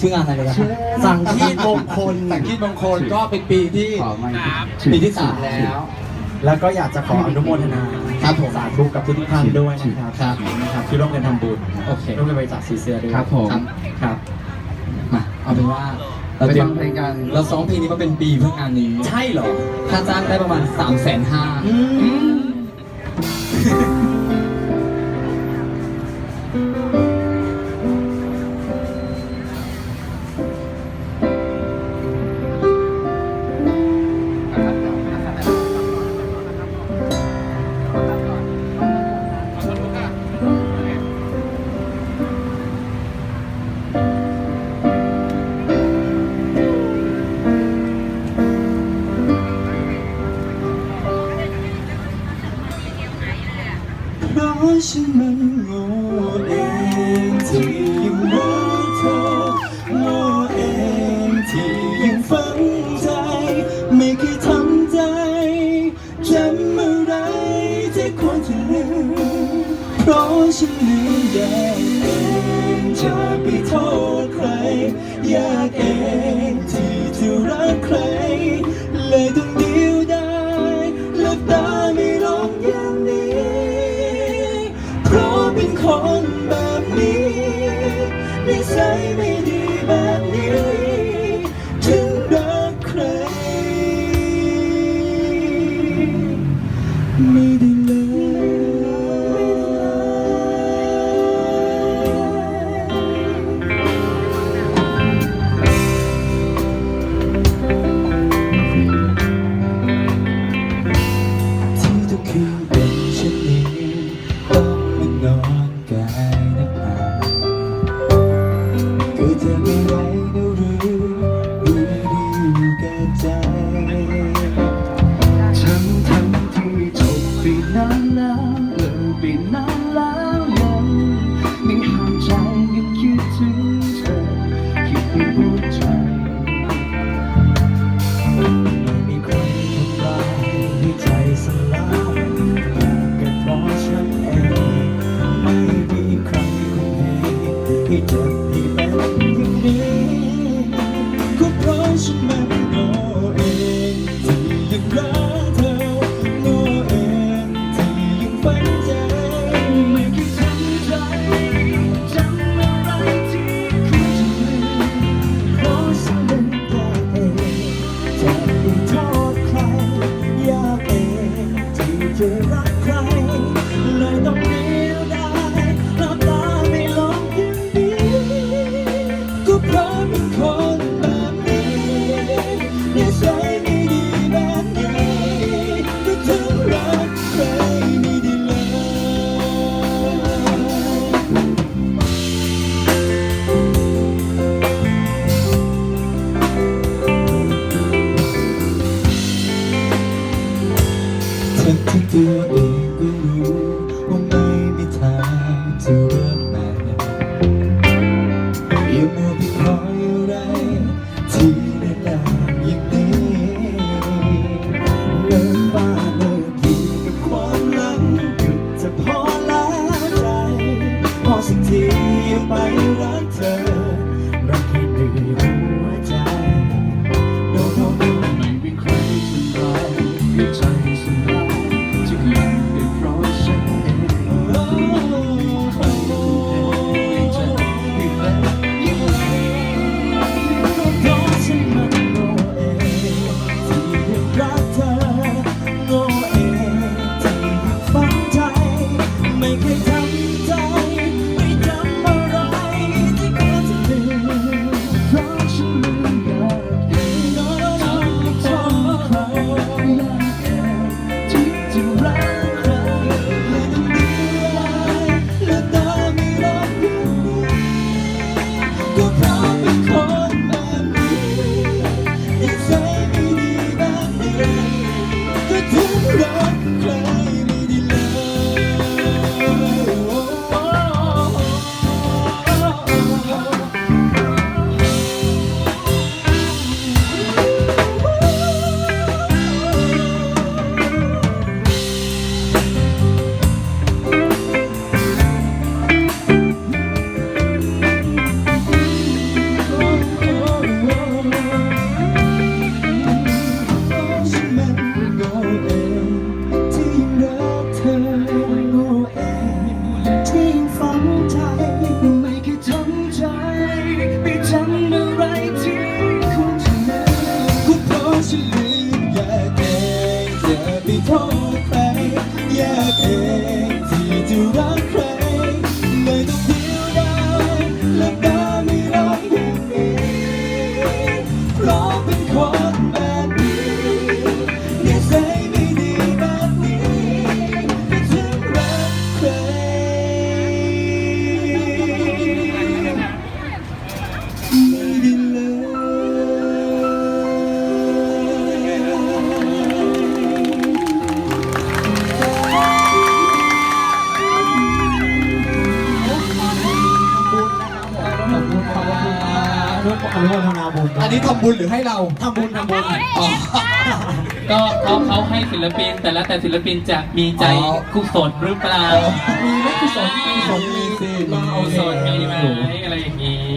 ชื่องานอะไรเลยนะครับสังคีตมงคลสังคีตมงคลก็เป็นปีที่ขอไม่ปีที่สามแล้ว แล้วก็อยากจะขออนุโมทนาครับผมสาธุกับทุกๆท่านด้วยนะครับครับนะครับที่ร่วมกันทำบุญโอเคร่วมกันบริจาคซีเสื้อด้วยครับผมครับมาเอาเป็นว่าไปเราเตรียฟัมงเพลงกันเราซ้อมเพลงนี้มาเป็นปีเพื่องานนี้ ใช่เหรอค่าจ้างได้ประมาณ3ามแสนห้า ฉันมันโง่เองที่ยังรักเธอโง่เองที่ยังฝังใจ ไม่เคยทำใจจำอะไรที่ควรจะลืมเพราะฉันลืมได้เองจะไปโทษใคร อยากเองที่จะรักใคร นานแตัวเองก็รู้ว่าไม่มีทางจะรับม่อย่ามัวไปคอยอะไรที่ได้ลาอย่างนี้เลิกบ้าเลิกดีกับความลังหยุดจะพอแล้วใจ พอสักทีอย่าไปรักเธอ 2019. อันนี้ทำบุญหรือให้เราทำบุญทำบุญอ๋อ ก็เขาเขาให้ศิลปิน แต่แล้วแต่ศิลปินจะมีใจอ๋อ กุศลหรือเปล่ามีไหมกุศลกุศลมีสิกุศลมีไหมอะไรอย่างนี้